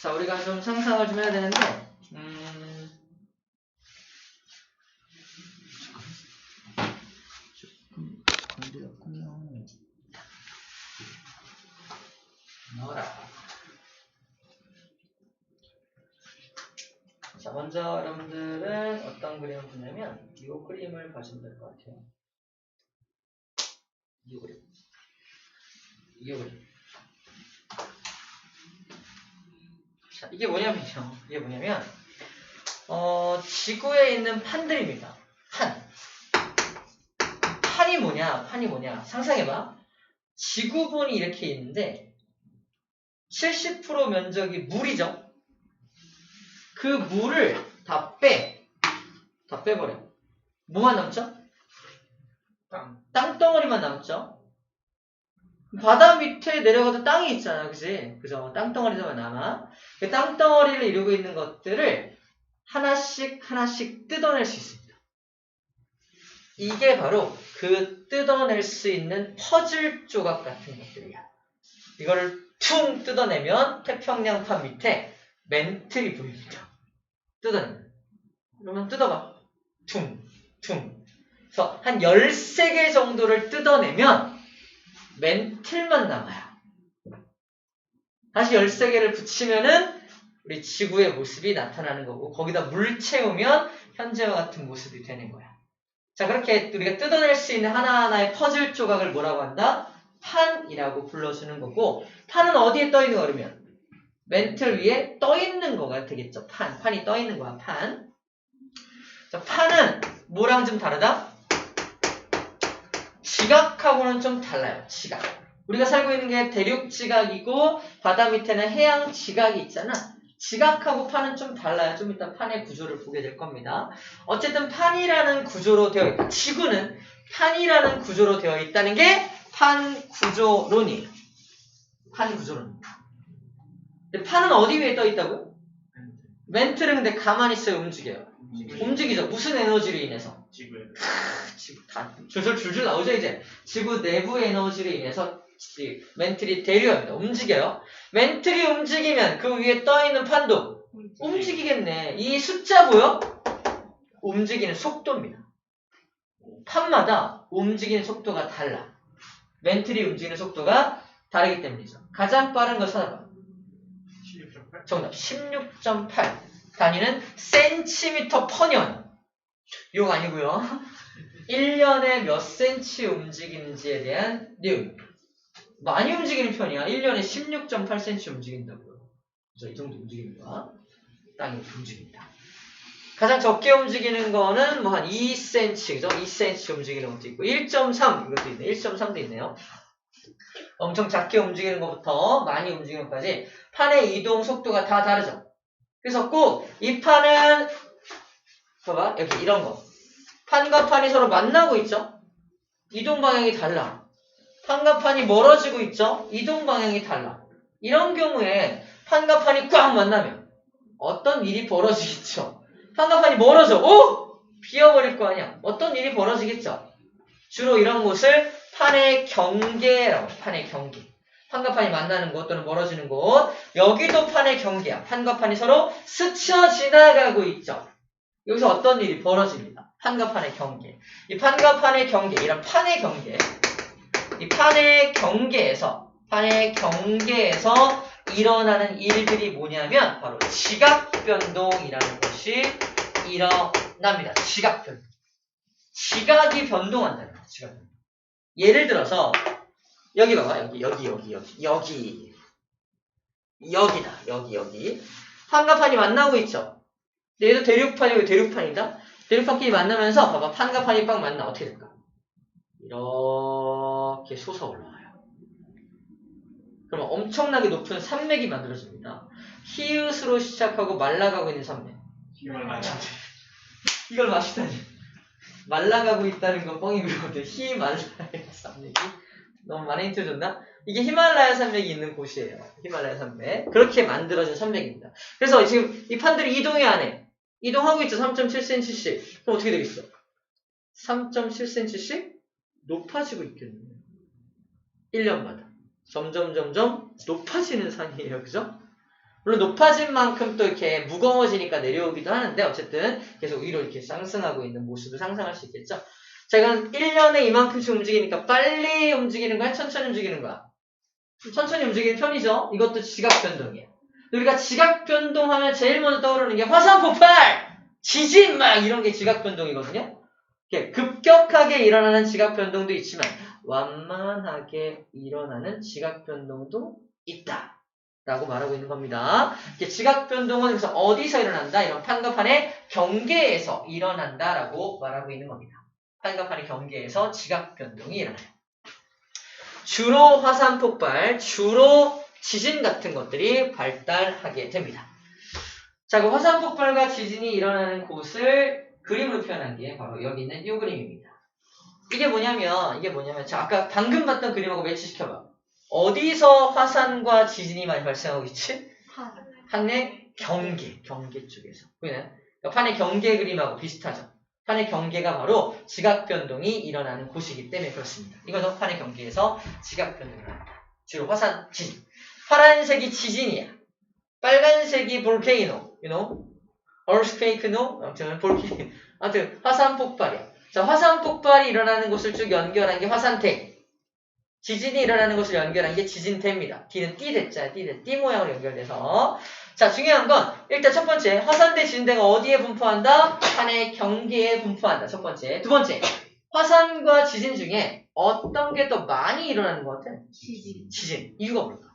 자, 우리가 좀 상상을 좀 해야 되는데, 음, 조금 건드렸군요. 넣어라. 자, 먼저 여러분들은 어떤 그림을 보냐면, 이 그림을 봐주면 될 것 같아요. 이 그림. 이 그림. 자, 이게 뭐냐면요. 이게 뭐냐면, 어, 지구에 있는 판들입니다. 판. 판이 뭐냐? 판이 뭐냐? 상상해봐. 지구본이 이렇게 있는데, 70% 면적이 물이죠? 그 물을 다 빼. 다 빼버려. 뭐만 남죠? 땅. 땅덩어리만 남죠? 바다 밑에 내려가도 땅이 있잖아, 그지? 그죠? 땅덩어리만 남아. 그 땅덩어리를 이루고 있는 것들을 하나씩 하나씩 뜯어낼 수 있습니다. 이게 바로 그 뜯어낼 수 있는 퍼즐 조각 같은 것들이야. 이거를 퉁 뜯어내면 태평양판 밑에 멘틀이 보입니다. 뜯어내면. 그러면 뜯어봐. 퉁, 퉁. 그래서 한 13개 정도를 뜯어내면 멘틀만 남아요. 다시 13개를 붙이면은 우리 지구의 모습이 나타나는 거고 거기다 물 채우면 현재와 같은 모습이 되는 거야. 자 그렇게 우리가 뜯어낼 수 있는 하나하나의 퍼즐 조각을 뭐라고 한다? 판이라고 불러주는 거고 판은 어디에 떠 있는 거 그러면 멘틀 위에 떠 있는 거가 되겠죠. 판. 판이 떠 있는 거야. 판. 자, 판은 뭐랑 좀 다르다? 지각하고는 좀 달라요. 지각. 우리가 살고 있는 게 대륙 지각이고 바다 밑에는 해양 지각이 있잖아. 지각하고 판은 좀 달라요. 좀 이따 판의 구조를 보게 될 겁니다. 어쨌든 판이라는 구조로 되어 있다. 지구는 판이라는 구조로 되어 있다는 게 판 구조론이에요. 판 구조론입니다. 근데 판은 어디 위에 떠 있다고요? 멘트는 근데 가만히 있어요. 움직여요. 움직이죠. 무슨 에너지로 인해서? 지구에 지구 다 줄줄 줄줄 나오죠 이제. 지구 내부 에너지로 인해서 이 멘틀이 대류합니다. 움직여요. 멘틀이 움직이면 그 위에 떠 있는 판도 움직이겠네. 이 숫자 보여 움직이는 속도입니다. 판마다 움직이는 속도가 달라. 멘틀이 움직이는 속도가 다르기 때문이죠. 가장 빠른 거 찾아봐 16.8 정답. 16.8 단위는 센티미터 퍼년 욕 아니고요. 1년에 몇 센치 움직이는지에 대한 내용 많이 움직이는 편이야. 1년에 16.8cm 움직인다고요. 그래서 이 정도 움직이는 거야. 땅이 움직입니다. 가장 적게 움직이는 거는 뭐 한 2cm 그죠? 2cm 움직이는 것도 있고 1.3 이것도 있네. 1.3도 있네요. 엄청 작게 움직이는 것부터 많이 움직이는 것까지 판의 이동 속도가 다 다르죠. 그래서 꼭 이 판은 봐봐 여기 이런 거. 판과 판이 서로 만나고 있죠? 이동 방향이 달라. 판과 판이 멀어지고 있죠? 이동 방향이 달라. 이런 경우에 판과 판이 꽉 만나면 어떤 일이 벌어지겠죠? 판과 판이 멀어져. 오 비어버릴 거 아니야. 어떤 일이 벌어지겠죠? 주로 이런 곳을 판의 경계라고. 판의 경계. 판과 판이 만나는 곳 또는 멀어지는 곳. 여기도 판의 경계야. 판과 판이 서로 스쳐 지나가고 있죠. 여기서 어떤 일이 벌어집니다. 판과 판의 경계. 이 판과 판의 경계, 이런 판의 경계. 이 판의 경계에서, 판의 경계에서 일어나는 일들이 뭐냐면, 바로 지각변동이라는 것이 일어납니다. 지각변동. 지각이 변동한다는 거죠. 지각 변동. 예를 들어서, 여기 봐봐. 여기, 여기, 여기, 여기, 여기. 여기다. 여기, 여기. 판과 판이 만나고 있죠. 얘도 대륙판이고 대륙판이다. 대륙판끼리 만나면서 봐봐. 판과 판이 빡 만나. 어떻게 될까? 이렇게 솟아 올라와요. 그러면 엄청나게 높은 산맥이 만들어집니다. 히읗으로 시작하고 말라가고 있는 산맥. 히말라야 이걸 마시다니. 말라가고 있다는 건 뻥이고요. 히말라야 산맥이. 너무 많이 힌트 줬나? 이게 히말라야 산맥이 있는 곳이에요. 히말라야 산맥. 그렇게 만들어진 산맥입니다. 그래서 지금 이 판들이 이동해 안 해? 이동하고 있죠. 3.7cm씩. 그럼 어떻게 되겠어? 3.7cm씩 높아지고 있겠네. 1년마다. 점점 점점 높아지는 산이에요. 그죠? 물론 높아진 만큼 또 이렇게 무거워지니까 내려오기도 하는데 어쨌든 계속 위로 이렇게 상승하고 있는 모습을 상상할 수 있겠죠. 자, 이건 1년에 이만큼씩 움직이니까 빨리 움직이는 거야? 천천히 움직이는 거야? 천천히 움직이는 편이죠. 이것도 지각 변동이야. 우리가 지각 변동하면 제일 먼저 떠오르는 게 화산 폭발, 지진 막 이런 게 지각 변동이거든요. 급격하게 일어나는 지각 변동도 있지만 완만하게 일어나는 지각 변동도 있다. 라고 말하고 있는 겁니다. 지각 변동은 그래서 어디서 일어난다? 이런 판과 판의 경계에서 일어난다 라고 말하고 있는 겁니다. 판과 판의 경계에서 지각 변동이 일어나요. 주로 화산 폭발, 주로 지진 같은 것들이 발달하게 됩니다. 자, 그 화산 폭발과 지진이 일어나는 곳을 그림으로 표현한 게 바로 여기 있는 이 그림입니다. 이게 뭐냐면, 이게 뭐냐면, 자, 아까 방금 봤던 그림하고 매치시켜봐. 어디서 화산과 지진이 많이 발생하고 있지? 판의 경계, 경계 쪽에서. 보이나요? 그러니까 판의 경계 그림하고 비슷하죠. 판의 경계가 바로 지각 변동이 일어나는 곳이기 때문에 그렇습니다. 이것도 판의 경계에서 지각 변동이 일어난다. 주로 화산, 지진. 파란색이 지진이야. 빨간색이 볼케이노, you know? earthquake, no? 아무튼 볼케이노. 아무튼 화산 폭발이야. 자, 화산 폭발이 일어나는 곳을 쭉 연결한 게 화산태. 지진이 일어나는 곳을 연결한 게 지진태입니다. D는 띠 됐잖아요. 띠 됐, 띠 모양으로 연결돼서. 자, 중요한 건 일단 첫 번째 화산대 지진대가 어디에 분포한다? 판의 경계에 분포한다. 첫 번째. 두 번째. 화산과 지진 중에 어떤 게 더 많이 일어나는 것 같아? 지지. 지진. 이유가 뭘까?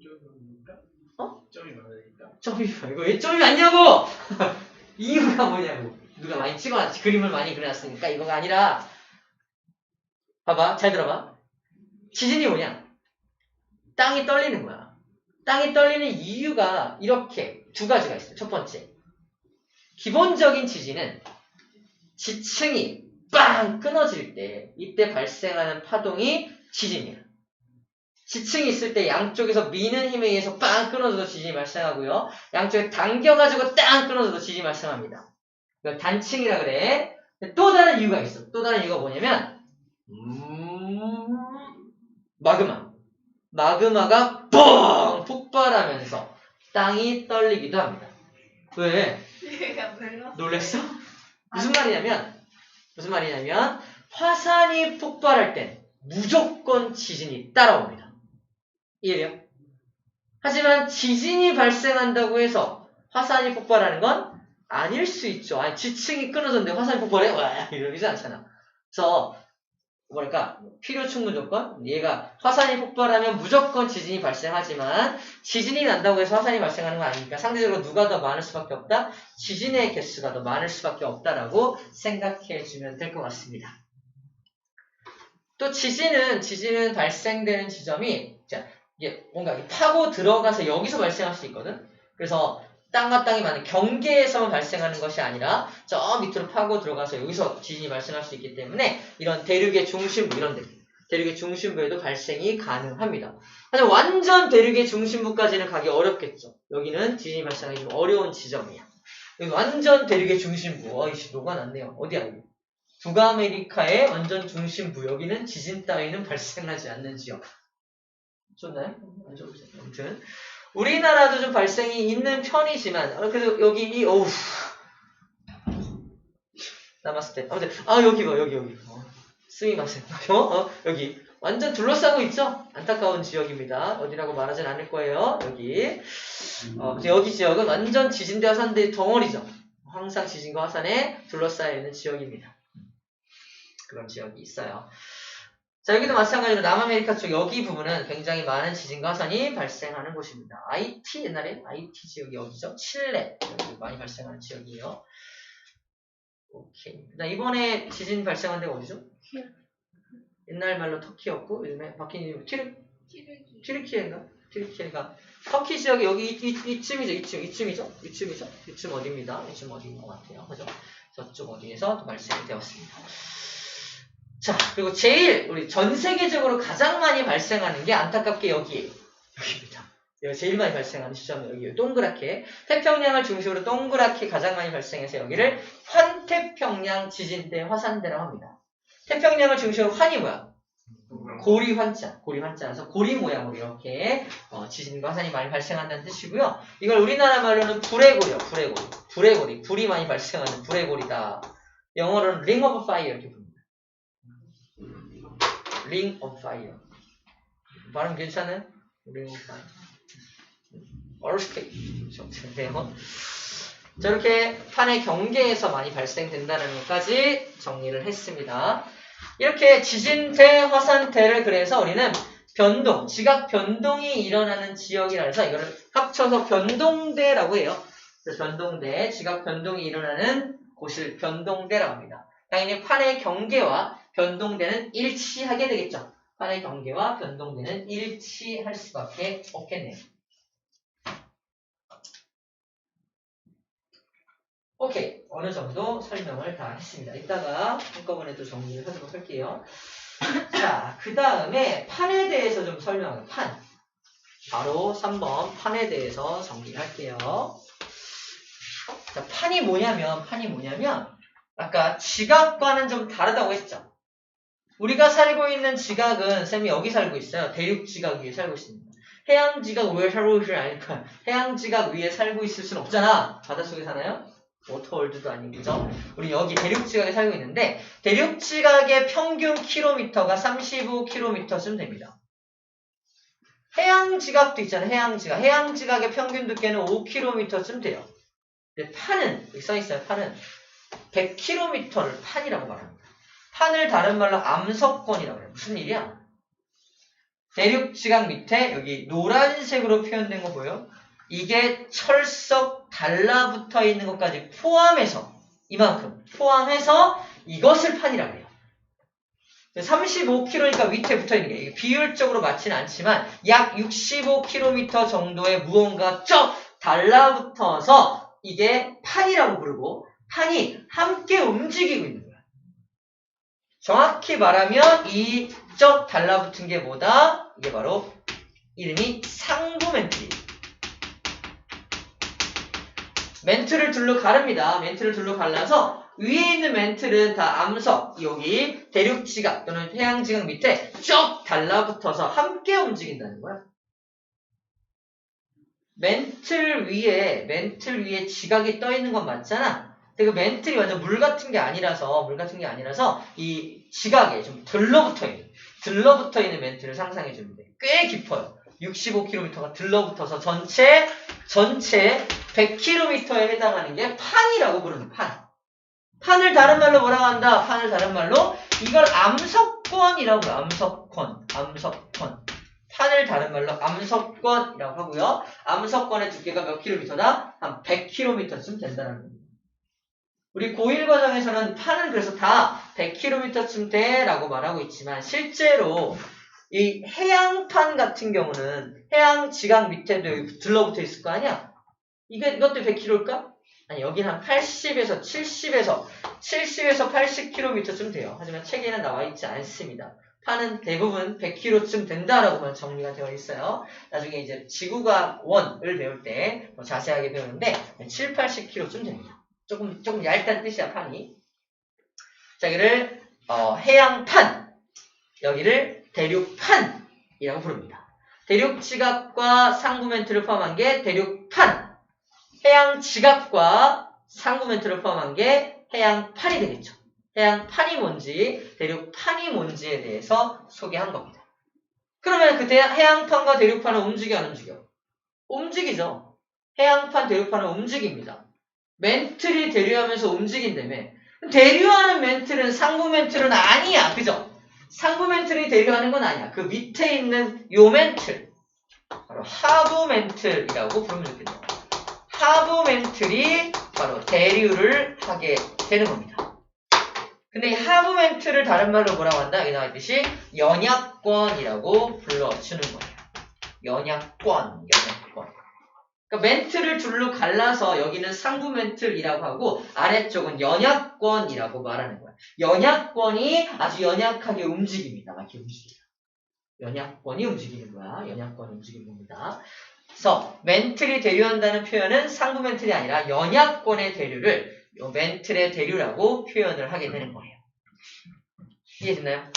점이 많으니까? 어? 점이 많으니까? 점이 이거 왜 점이 많냐고! 이유가 뭐냐고. 누가 많이 찍어놨지. 그림을 많이 그려놨으니까 이거가 아니라 봐봐. 잘 들어봐. 지진이 뭐냐? 땅이 떨리는 거야. 땅이 떨리는 이유가 이렇게 두 가지가 있어요. 첫 번째. 기본적인 지진은 지층이 빵 끊어질 때 이때 발생하는 파동이 지진이야. 지층이 있을 때 양쪽에서 미는 힘에 의해서 빵 끊어져도 지진이 발생하고요. 양쪽에 당겨가지고 땅 끊어져도 지진이 발생합니다. 이걸 단층이라 그래. 또 다른 이유가 있어. 또 다른 이유가 뭐냐면 음, 마그마. 마그마가 뻥 폭발하면서 땅이 떨리기도 합니다. 왜? 놀랬어? 무슨 말이냐면 무슨 말이냐면 화산이 폭발할 땐 무조건 지진이 따라옵니다. 이해돼요? 하지만 지진이 발생한다고 해서 화산이 폭발하는 건 아닐 수 있죠. 아니 지층이 끊어졌는데 화산이 폭발해? 와 이러지 않잖아. 그래서 뭐랄까 필요 충분 조건 얘가 화산이 폭발하면 무조건 지진이 발생하지만 지진이 난다고 해서 화산이 발생하는 건 아니니까? 상대적으로 누가 더 많을 수밖에 없다? 지진의 개수가 더 많을 수밖에 없다라고 생각해 주면 될 것 같습니다. 또 지진은 지진은 발생되는 지점이 자 이게 뭔가 파고 들어가서 여기서 발생할 수 있거든? 그래서 땅과 땅이 많은 경계에서만 발생하는 것이 아니라 저 밑으로 파고 들어가서 여기서 지진이 발생할 수 있기 때문에 이런 대륙의 중심부 이런 데 대륙의 중심부에도 발생이 가능합니다. 하지만 완전 대륙의 중심부까지는 가기 어렵겠죠. 여기는 지진이 발생하기 좀 어려운 지점이야. 여기 완전 대륙의 중심부. 어이씨 녹아 났네요. 어디야 여기? 북아메리카의 완전 중심부. 여기는 지진 따위는 발생하지 않는 지역. 좋나요? 안 좋으세요? 아무튼 우리나라도 좀 발생이 있는 편이지만 어, 그래도 여기 이 어우. 남았을 때. 아무튼 아 여기 봐 여기 여기. 어, 스미마세. 어, 어 여기. 완전 둘러싸고 있죠? 안타까운 지역입니다. 어디라고 말하진 않을 거예요 여기. 어, 그래서 여기 지역은 완전 지진대 화산대 덩어리죠? 항상 지진과 화산에 둘러싸여 있는 지역입니다. 그런 지역이 있어요 자, 여기도 마찬가지로 남아메리카 쪽 여기 부분은 굉장히 많은 지진과 화산이 발생하는 곳입니다. IT, 옛날에 IT 지역이 여기죠. 칠레. 여기 많이 발생하는 지역이에요. 오케이. 나 이번에 지진 발생한 데가 어디죠? 옛날 말로 터키였고, 요즘에 바뀐 이름, 튀르. 튀르키예인가? 튀르키예가. 터키 지역이 여기 이, 이, 이쯤이죠. 이쯤, 이쯤이죠. 이쯤이죠. 이쯤 어디입니다. 이쯤 어디인 것 같아요. 그죠? 저쪽 어디에서 또 발생이 되었습니다. 자, 그리고 제일 우리 전 세계적으로 가장 많이 발생하는 게 안타깝게 여기에요. 여기입니다. 여기 제일 많이 발생하는 지점은 여기에요. 동그랗게 태평양을 중심으로 동그랗게 가장 많이 발생해서 여기를 환태평양 지진대 화산대라고 합니다. 태평양을 중심으로 환이 뭐야? 고리 환자, 고리 환자라서 고리 모양으로 이렇게 어, 지진과 화산이 많이 발생한다는 뜻이고요. 이걸 우리나라 말로는 불의 고리요, 불의 고리. 불의 고리, 불이 많이 발생하는 불의 고리다. 영어로는 ring of fire 이렇게 부릅니다. Of fire. 발음 괜찮아요? ring of fire. earthquake. 그렇죠. 저렇게 판의 경계에서 많이 발생된다는 것까지 정리를 했습니다. 이렇게 지진대, 화산대를 그래서 우리는 변동, 지각 변동이 일어나는 지역이라 해서 이거를 합쳐서 변동대라고 해요. 그래서 변동대, 지각 변동이 일어나는 곳을 변동대라고 합니다. 당연히 판의 경계와 변동대는 일치하게 되겠죠. 판의 경계와 변동대는 일치할 수밖에 없겠네요. 오케이. 어느 정도 설명을 다 했습니다. 이따가 한꺼번에 또 정리를 하도록 할게요. 자, 그 다음에 판에 대해서 좀 설명할게요. 판. 바로 3번 판에 대해서 정리를 할게요. 자, 판이 뭐냐면, 판이 뭐냐면, 아까 지각과는 좀 다르다고 했죠. 우리가 살고 있는 지각은, 쌤이 여기 살고 있어요. 대륙 지각 위에 살고 있습니다. 해양 지각 위에 살고 있을 아니까, 해양 지각 위에 살고 있을 순 없잖아. 바닷속에 사나요? 워터월드도 아니고 그죠? 우리 여기 대륙 지각에 살고 있는데 대륙 지각의 평균 킬로미터가 35km쯤 됩니다. 해양 지각도 있잖아요. 해양 지각. 해양 지각의 평균 두께는 5km쯤 돼요. 근데 판은 여기 써 있어요. 판은 100km를 판이라고 말합니다. 판을 다른 말로 암석권이라고 해요. 무슨 일이야? 대륙 지각 밑에 여기 노란색으로 표현된 거 보여요? 이게 철석 달라붙어 있는 것까지 포함해서 이만큼 포함해서 이것을 판이라고 해요. 35km니까 밑에 붙어 있는 게 비율적으로 맞지는 않지만 약 65km 정도의 무언가 쩍 달라붙어서 이게 판이라고 부르고 판이 함께 움직이고 있는. 정확히 말하면 이쩍 달라붙은 게 뭐다? 이게 바로 이름이 상부 멘트리. 멘트를 둘러 가릅니다. 멘트를 둘러 갈라서 위에 있는 멘트는 다 암석, 여기 대륙 지각 또는 해양 지각 밑에 쭉 달라붙어서 함께 움직인다는 거야. 멘틀 위에 멘틀 위에 지각이 떠 있는 건 맞잖아. 그 멘틀이 완전 물 같은 게 아니라서 물 같은 게 아니라서 이 지각에 좀 들러붙어 있는 들러붙어 있는 멘트를 상상해 주면 돼. 꽤 깊어요. 65km가 들러붙어서 전체 전체 100km에 해당하는 게 판이라고 부르는 판. 판을 다른 말로 뭐라고 한다? 판을 다른 말로 이걸 암석권이라고 해요. 암석권, 암석권. 판을 다른 말로 암석권이라고 하고요. 암석권의 두께가 몇 킬로미터다? 한 100km쯤 된다는 겁니다. 우리 고1 과정에서는 판은 그래서 다 100km쯤 돼라고 말하고 있지만 실제로 이 해양판 같은 경우는 해양 지각 밑에도 들러붙어 있을 거 아니야? 이게 이것도 100km일까? 아니 여기는 한 80에서 70에서 70에서 80km쯤 돼요. 하지만 책에는 나와 있지 않습니다. 판은 대부분 100km쯤 된다라고만 정리가 되어 있어요. 나중에 이제 지구가 원을 배울 때 더 자세하게 배우는데 7, 80km쯤 됩니다. 조금 조금 얇다는 뜻이야 판이. 자, 여기를 어, 해양판, 여기를 대륙판이라고 부릅니다. 대륙 지각과 상부 멘트를 포함한 게 대륙판, 해양 지각과 상부 멘트를 포함한 게 해양판이 되겠죠. 해양판이 뭔지, 대륙판이 뭔지에 대해서 소개한 겁니다. 그러면 그 대- 해양판과 대륙판은 움직여 안 움직여? 움직이죠. 해양판, 대륙판은 움직입니다. 멘틀이 대류하면서 움직인다며. 대류하는 멘틀은 상부 멘틀은 아니야. 그죠? 상부 멘틀이 대류하는 건 아니야. 그 밑에 있는 요 멘틀. 바로 하부 멘틀이라고 부르면 좋겠네요. 하부 멘틀이 바로 대류를 하게 되는 겁니다. 근데 이 하부 멘틀을 다른 말로 뭐라고 한다? 나와 있듯이 연약권이라고 불러주는 거예요. 연약권, 연약권. 그러니까 멘트를 둘로 갈라서 여기는 상부 멘틀이라고 하고 아래쪽은 연약권이라고 말하는 거야. 연약권이 아주 연약하게 움직입니다. 막 이렇게 움직여요. 연약권이 움직이는 거야. 연약권이 움직이는 겁니다. 그래서 멘틀이 대류한다는 표현은 상부 멘틀이 아니라 연약권의 대류를 요 멘틀의 대류라고 표현을 하게 되는 거예요. 이해됐나요?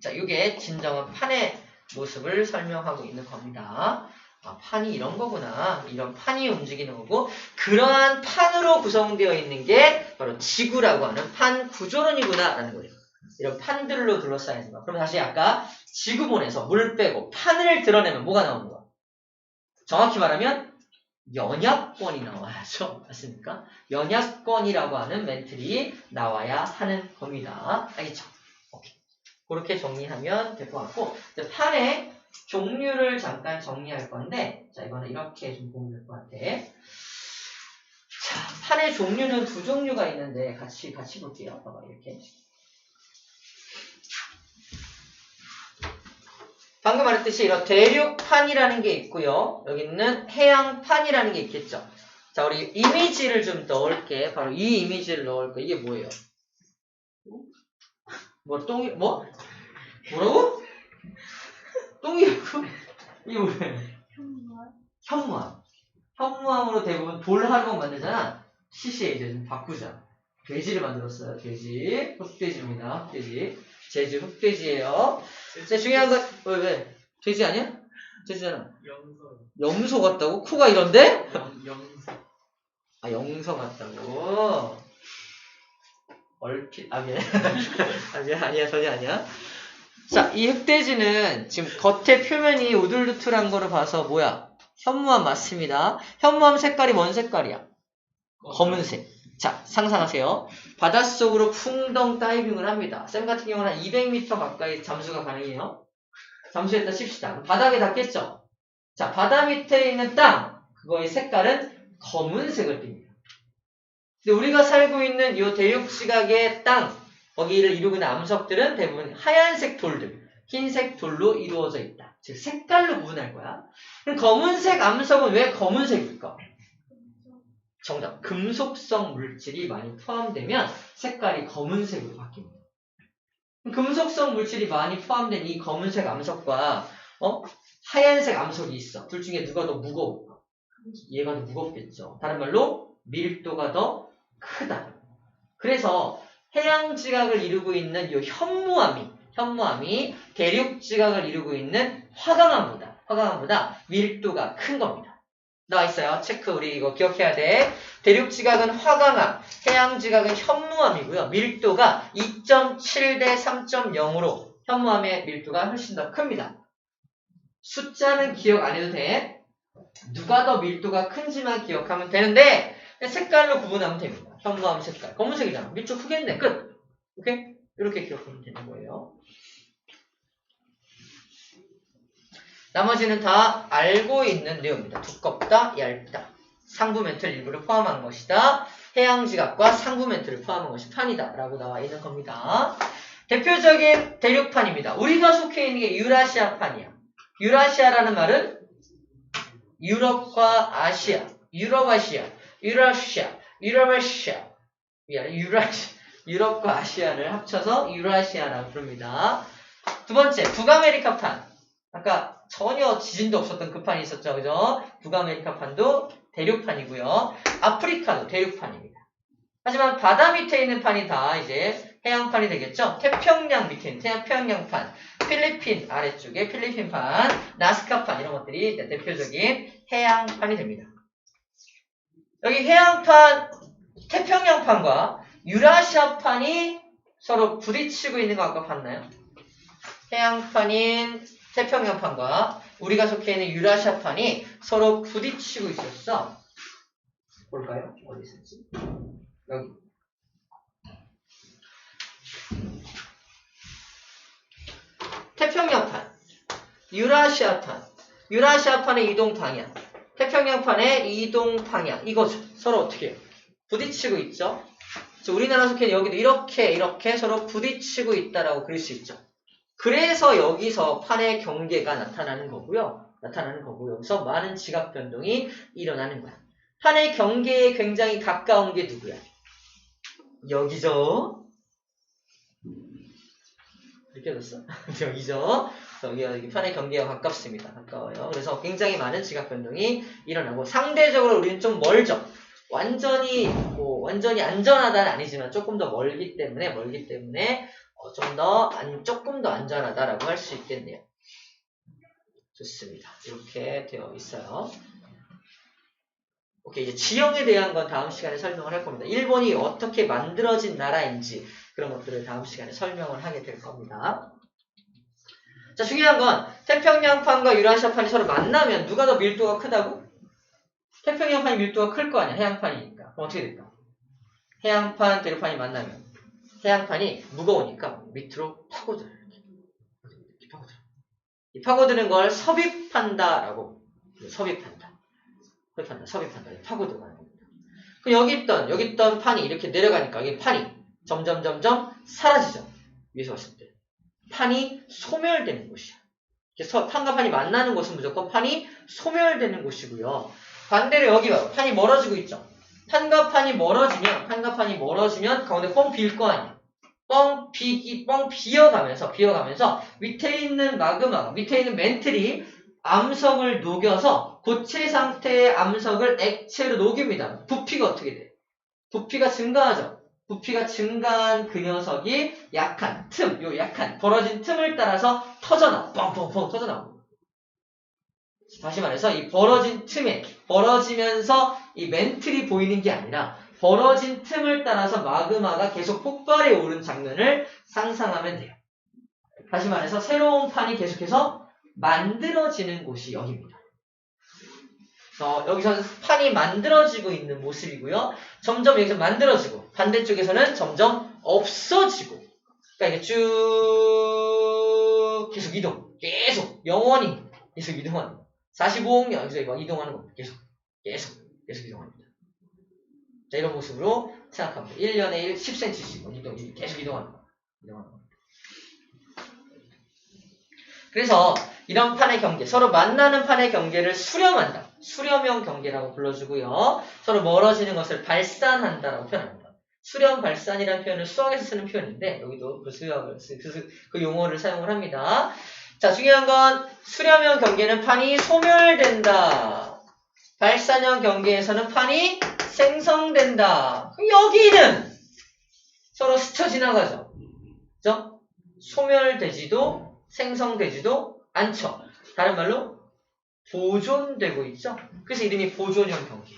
자, 이게 진정한 판의 모습을 설명하고 있는 겁니다. 아, 판이 이런 거구나. 이런 판이 움직이는 거고, 그러한 판으로 구성되어 있는 게 바로 지구라고 하는 판 구조론이구나. 라는 거예요. 이런 판들로 둘러싸여 있는 거. 그럼 다시 아까 지구본에서 물 빼고 판을 드러내면 뭐가 나오는 거야? 정확히 말하면 연약권이 나와야죠. 맞습니까? 연약권이라고 하는 멘틀이 나와야 하는 겁니다. 알겠죠? 오케이. 그렇게 정리하면 될 것 같고, 판의 종류를 잠깐 정리할 건데, 자, 이거는 이렇게 좀 보면 될 것 같아. 자, 판의 종류는 두 종류가 있는데, 같이, 같이 볼게요. 봐봐, 이렇게. 방금 말했듯이 이런 대륙판이라는 게 있고요. 여기는 해양판이라는 게 있겠죠. 자, 우리 이미지를 좀 넣을게. 바로 이 이미지를 넣을 거. 이게 뭐예요? 뭐, 똥이, 뭐? 뭐라고? 똥이라고? 이게 뭐예요? 현무암. 현무암으로 대부분 돌 하루만 만들잖아. 시시해, 이제 좀 바꾸자. 돼지를 만들었어요. 돼지. 흑돼지입니다. 흑돼지. 제주 흑돼지예요. 근데 중요한 건, 왜, 왜? 돼지 아니야? 돼지잖아. 영서. 염소 같다고? 코가 이런데? 영, 영서. 아, 영서 같다고? 얼핏, 아, 미안. 아, 미안. 아니야, 전혀 아니야. 자, 이 흑돼지는 지금 겉에 표면이 우둘두툴한 거를 봐서 뭐야? 현무암 맞습니다. 현무암 색깔이 뭔 색깔이야? 검은색. 자, 상상하세요. 바닷속으로 풍덩 다이빙을 합니다. 쌤 같은 경우는 한 200m 가까이 잠수가 가능해요. 잠수했다 칩시다. 바닥에 닿겠죠? 자, 바다 밑에 있는 땅, 그거의 색깔은 검은색을 띱니다. 근데 우리가 살고 있는 이 대륙 지각의 땅, 거기를 이루고 있는 암석들은 대부분 하얀색 돌들, 흰색 돌로 이루어져 있다. 즉, 색깔로 구분할 거야. 그럼 검은색 암석은 왜 검은색일까? 정답. 금속성 물질이 많이 포함되면 색깔이 검은색으로 바뀝니다. 금속성 물질이 많이 포함된 이 검은색 암석과 어? 하얀색 암석이 있어. 둘 중에 누가 더 무거울까? 얘가 더 무겁겠죠. 다른 말로 밀도가 더 크다. 그래서 해양 지각을 이루고 있는 이 현무암이 현무암이 대륙 지각을 이루고 있는 화강암보다 화강암보다 밀도가 큰 겁니다. 나와 있어요. 체크 우리 이거 기억해야 돼. 대륙 지각은 화강암, 해양 지각은 현무암이고요. 밀도가 2.7 대 3.0으로 현무암의 밀도가 훨씬 더 큽니다. 숫자는 기억 안 해도 돼. 누가 더 밀도가 큰지만 기억하면 되는데 색깔로 구분하면 됩니다. 현무암 색깔. 검은색이잖아. 밀도 크겠네. 끝. 오케이? 이렇게 기억하면 되는 거예요. 나머지는 다 알고 있는 내용입니다. 두껍다, 얇다. 상부 멘틀 일부를 포함한 것이다. 해양 지각과 상부 멘틀을 포함한 것이 판이다. 라고 나와 있는 겁니다. 대표적인 대륙판입니다. 우리가 속해 있는 게 유라시아 판이야. 유라시아라는 말은 유럽과 아시아, 유럽아시아, 유라시아, 유라시아, 유럽과 아시아를 합쳐서 유라시아라고 부릅니다. 두 번째, 북아메리카판. 아까 전혀 지진도 없었던 그 판이 있었죠, 그죠? 북아메리카판도 대륙판이고요. 아프리카도 대륙판입니다. 하지만 바다 밑에 있는 판이 다 이제 해양판이 되겠죠? 태평양 밑에 있는 태평양판, 필리핀 아래쪽에 필리핀판, 나스카판 이런 것들이 대표적인 해양판이 됩니다. 여기 해양판, 태평양판과 유라시아판이 서로 부딪히고 있는 거 아까 봤나요? 해양판인 태평양판과 우리가 속해 있는 유라시아판이 서로 부딪히고 있었어. 볼까요? 어디 있었지? 여기. 태평양판, 유라시아판, 유라시아판의 이동 방향, 태평양판의 이동 방향 이거죠. 서로 어떻게 해요? 부딪히고 있죠. 우리나라 속해 여기도 이렇게 이렇게 서로 부딪히고 있다라고 그릴 수 있죠. 그래서 여기서 판의 경계가 나타나는 거고요. 나타나는 거고요. 여기서 많은 지각 변동이 일어나는 거야. 판의 경계에 굉장히 가까운 게 누구야? 여기죠. 느껴졌어? 여기죠. 여기가 여기 판의 경계와 가깝습니다. 가까워요. 그래서 굉장히 많은 지각 변동이 일어나고 상대적으로 우리는 좀 멀죠. 완전히 뭐 완전히 안전하다는 아니지만 조금 더 멀기 때문에 멀기 때문에 어, 좀더 안, 조금 더 안전하다라고 할 수 있겠네요. 좋습니다. 이렇게 되어 있어요. 오케이, 이제 지형에 대한 건 다음 시간에 설명을 할 겁니다. 일본이 어떻게 만들어진 나라인지 그런 것들을 다음 시간에 설명을 하게 될 겁니다. 자, 중요한 건 태평양판과 유라시아판이 서로 만나면 누가 더 밀도가 크다고? 태평양판이 밀도가 클 거 아니야, 해양판이니까. 그럼 어떻게 될까? 해양판, 대륙판이 만나면 해양판이 무거우니까 밑으로 파고들어. 이렇게 파고들어. 이 파고드는 걸 섭입한다라고 섭입한다. 섭입한다. 섭입한다. 파고들어가는 겁니다. 그 여기 있던 여기 있던 판이 이렇게 내려가니까 여기 판이 점점 점점 사라지죠. 위에서 봤을 때 판이 소멸되는 곳이야. 그래서 판과 판이 만나는 곳은 무조건 판이 소멸되는 곳이고요. 반대로 여기 봐. 판이 멀어지고 있죠. 판과 판이 멀어지면 판과 판이 멀어지면 가운데 뻥 비일 거 아니야. 뻥 비, 뻥 비어가면서 비어가면서 밑에 있는 마그마, 밑에 있는 멘틀이 암석을 녹여서 고체 상태의 암석을 액체로 녹입니다. 부피가 어떻게 돼? 부피가 증가하죠. 부피가 증가한 그 녀석이 약한 틈, 요 약한 벌어진 틈을 따라서 터져나와. 뻥뻥뻥 터져나와. 다시 말해서 이 벌어진 틈에 벌어지면서 이 멘틀이 보이는 게 아니라 벌어진 틈을 따라서 마그마가 계속 폭발해 오른 장면을 상상하면 돼요. 다시 말해서 새로운 판이 계속해서 만들어지는 곳이 여기입니다. 어, 여기서 판이 만들어지고 있는 모습이고요. 점점 여기서 만들어지고 반대쪽에서는 점점 없어지고 그러니까 이게 쭉 계속 이동 계속 영원히 계속 이동하는 거 45억 년 여기서 막 이동하는 겁니다. 계속 계속 계속 이동합니다. 자 이런 모습으로 생각합니다. 1년에 1, 10cm씩 이동 계속 이동하는 거 이동하는 거. 그래서 이런 판의 경계, 서로 만나는 판의 경계를 수렴한다. 수렴형 경계라고 불러주고요. 서로 멀어지는 것을 발산한다라고 표현합니다. 수렴 발산이라는 표현을 수학에서 쓰는 표현인데 여기도 그 수학을 그, 그 용어를 사용을 합니다. 자 중요한 건 수렴형 경계는 판이 소멸된다. 발산형 경계에서는 판이 생성된다. 여기는 서로 스쳐 지나가죠. 그죠? 소멸되지도 생성되지도 않죠. 다른 말로 보존되고 있죠. 그래서 이름이 보존형 경계.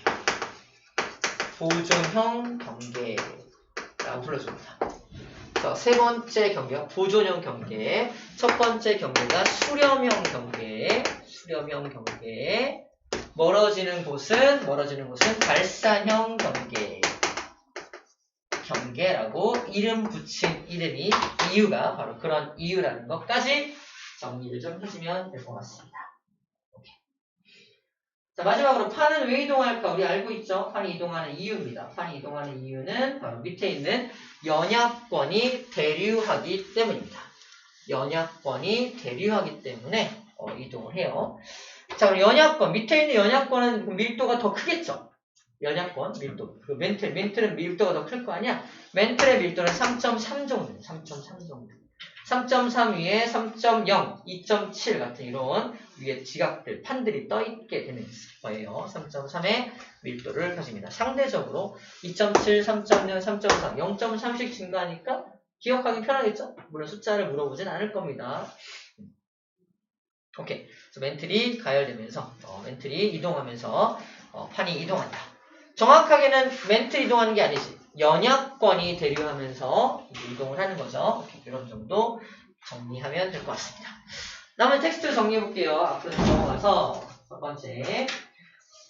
보존형 경계라고 불러줍니다. 자, 세 번째 경계가 보존형 경계. 첫 번째 경계가 수렴형 경계. 수렴형 경계. 멀어지는 곳은 멀어지는 곳은 발산형 경계. 경계라고 이름 붙인 이름이 이유가 바로 그런 이유라는 것까지 정리를 좀 해주면 될 것 같습니다. 자 마지막으로 판은 왜 이동할까? 우리 알고 있죠? 판이 이동하는 이유입니다. 판이 이동하는 이유는 바로 밑에 있는 연약권이 대류하기 때문입니다. 연약권이 대류하기 때문에 어, 이동을 해요. 자 그럼 연약권 밑에 있는 연약권은 밀도가 더 크겠죠? 연약권 밀도 그 멘틀 멘틀은 밀도가 더 클 거 아니야? 멘틀의 밀도는 3.3 정도 3.3 정도 3.3 위에 3.0, 2.7 같은 이런 위에 지각들, 판들이 떠있게 되는 거예요. 3.3의 밀도를 가집니다. 상대적으로 2.7, 3.0, 3.4, 0.3씩 증가하니까 기억하기 편하겠죠? 물론 숫자를 물어보진 않을 겁니다. 오케이. 그래서 멘틀이 가열되면서, 어, 멘틀이 이동하면서 어, 판이 이동한다. 정확하게는 멘틀 이동하는 게 아니지. 연약권이 대류하면서 이동을 하는 거죠. 이런 정도 정리하면 될 것 같습니다. 남은 텍스트 정리해 볼게요. 앞으로 넘어가서 첫 번째.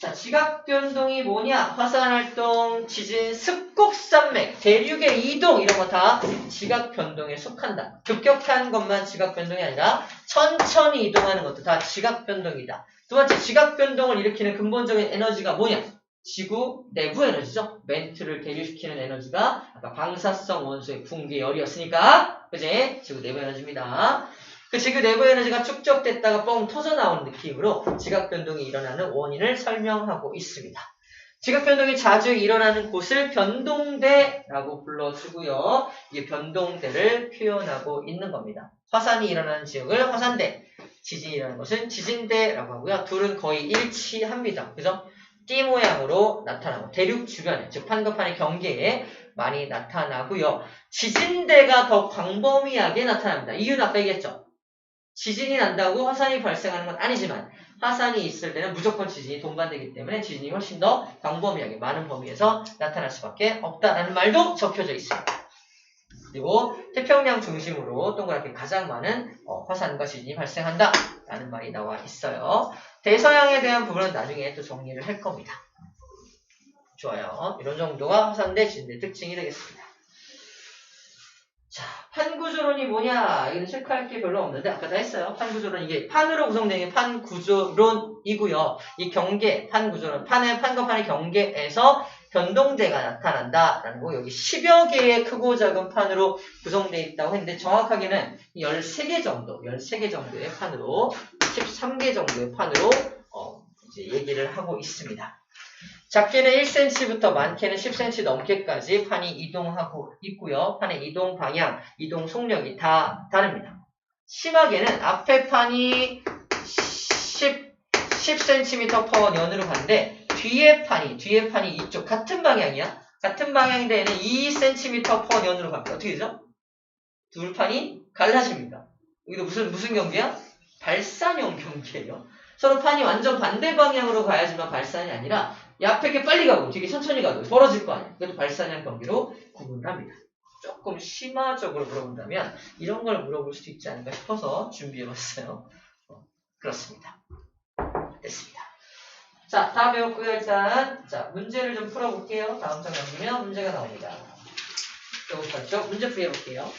자, 지각 변동이 뭐냐? 화산 활동, 지진, 습곡산맥, 대륙의 이동 이런 거 다 지각 변동에 속한다. 급격한 것만 지각 변동이 아니라 천천히 이동하는 것도 다 지각 변동이다. 두 번째, 지각 변동을 일으키는 근본적인 에너지가 뭐냐? 지구 내부 에너지죠. 멘트를 대류시키는 에너지가 아까 방사성 원소의 붕괴 열이었으니까 그지? 지구 내부 에너지입니다. 그 지구 내부 에너지가 축적됐다가 뻥 터져 나오는 느낌으로 지각 변동이 일어나는 원인을 설명하고 있습니다. 지각 변동이 자주 일어나는 곳을 변동대라고 불러주고요. 이 변동대를 표현하고 있는 겁니다. 화산이 일어나는 지역을 화산대, 지진이 일어나는 것은 지진대라고 하고요. 둘은 거의 일치합니다. 그죠? 띠 모양으로 나타나고 대륙 주변에 즉 판급판의 경계에 많이 나타나고요. 지진대가 더 광범위하게 나타납니다. 이유는 아까 얘기했죠. 지진이 난다고 화산이 발생하는 건 아니지만 화산이 있을 때는 무조건 지진이 동반되기 때문에 지진이 훨씬 더 광범위하게 많은 범위에서 나타날 수밖에 없다라는 말도 적혀져 있습니다. 그리고 태평양 중심으로 동그랗게 가장 많은 어, 화산과 지진이 발생한다 라는 말이 나와 있어요. 대서양에 대한 부분은 나중에 또 정리를 할 겁니다. 좋아요. 이런 정도가 화산 대 지진대 특징이 되겠습니다. 자, 판구조론이 뭐냐? 이건 체크할 게 별로 없는데 아까 다 했어요. 판구조론 이게 판으로 구성된 게 판구조론이고요. 이 경계, 판구조론, 판의 판과 판의 경계에서 변동대가 나타난다라는 거 여기 10여 개의 크고 작은 판으로 구성되어 있다고 했는데 정확하게는 13개 정도, 13개 정도의 판으로 13개 정도의 판으로 어, 이제 얘기를 하고 있습니다. 작게는 1cm부터 많게는 10cm 넘게까지 판이 이동하고 있고요. 판의 이동 방향, 이동 속력이 다 다릅니다. 심하게는 앞에 판이 10, 10cm per 년으로 가는데 뒤에 판이, 뒤에 판이 이쪽 같은 방향이야. 같은 방향인데는 2cm per 년으로 갑니다. 어떻게 되죠? 둘 판이 갈라집니다. 여기도 무슨, 무슨 경계야? 발산형 경계예요. 서로 판이 완전 반대 방향으로 가야지만 발산이 아니라 이 앞에 게 빨리 가고 뒤에 천천히 가도 벌어질 거 아니야. 그래도 발산형 경계로 구분을 합니다. 조금 심화적으로 물어본다면 이런 걸 물어볼 수도 있지 않을까 싶어서 준비해봤어요. 어, 그렇습니다. 됐습니다. 자, 다 배웠고요. 일단 자 문제를 좀 풀어볼게요. 다음 장 넘기면 문제가 나옵니다. 배고팠죠? 문제 풀이 해볼게요.